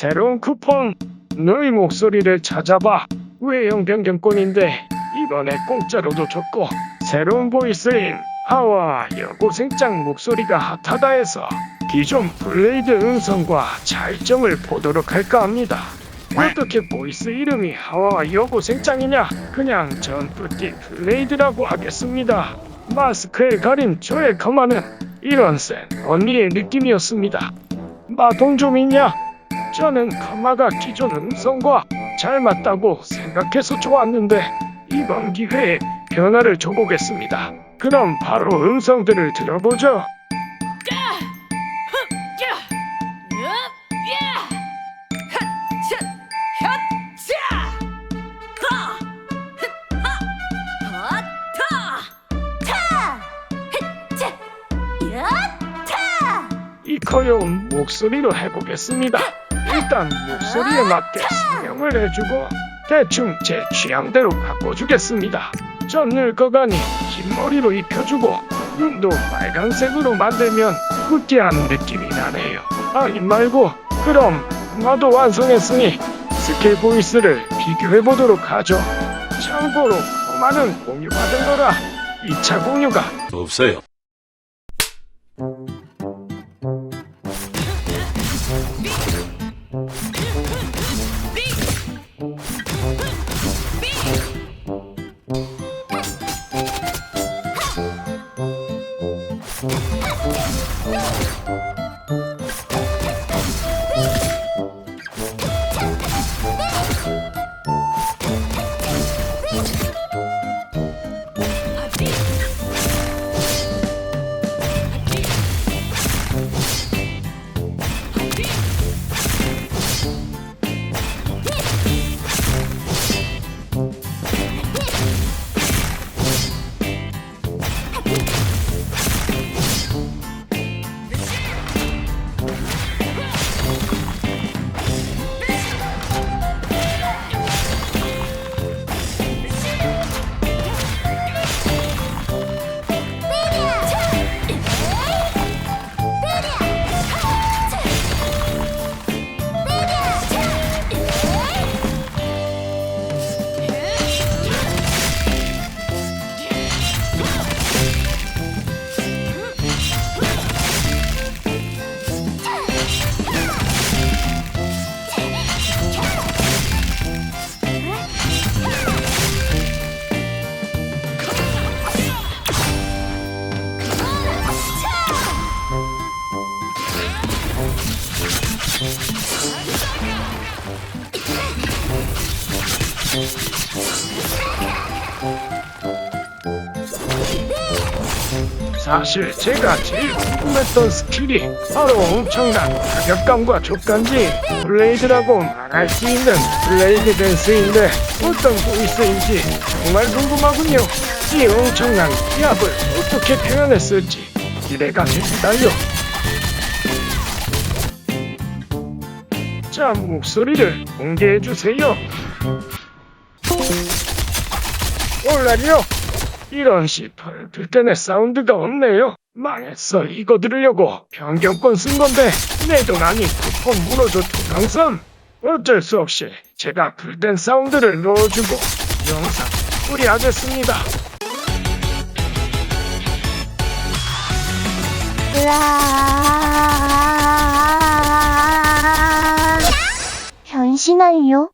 새로운 쿠폰. 너희 목소리를 찾아봐. 외형 변경권인데 이번에 공짜로도 줬고 새로운 보이스인 하와 여고생짱 목소리가 핫하다 해서 기존 블레이드 음성과 차이점을 보도록 할까 합니다. 어떻게 보이스 이름이 하와 여고생짱이냐? 그냥 전투띠 블레이드라고 하겠습니다. 마스크에 가린 저의 가마는 이런 센 언니의 느낌이었습니다. 마동 좀 있냐? 저는 카마가 기존 음성과 잘 맞다고 생각해서 좋았는데 이번 기회에 변화를 줘보겠습니다. 그럼 바로 음성들을 들어보죠. 이 커여운 목소리로 해보겠습니다. 일단 목소리에 맞게 설명을 해주고 대충 제 취향대로 바꿔주겠습니다. 전 늙어가니 긴 머리로 입혀주고 눈도 빨간색으로 만들면 느끼한 느낌이 나네요. 아, 이 말고 그럼 나도 완성했으니 스킬 보이스를 비교해보도록 하죠. 참고로 많은 공유받은 거라 2차 공유가 없어요. No! 사실 제가 제일 궁금했던 스킬이 바로 엄청난 타격감과 촉감지 블레이드라고 말할 수 있는 블레이드 댄스인데 어떤 보이스인지 정말 궁금하군요. 이 엄청난 기압을 어떻게 표현했을지 기대가 된다요. 자, 목소리를 공개해주세요. 올라리요. 이런 시퍼를 들 때내 사운드가 없네요. 망했어. 이거 들으려고 변경권 쓴 건데 내 돈 아닌 쿠폰 물어줘 도당선. 어쩔 수 없이 제가 불된 사운드를 넣어주고 영상 뿌리하겠습니다. 으아... 변신하요?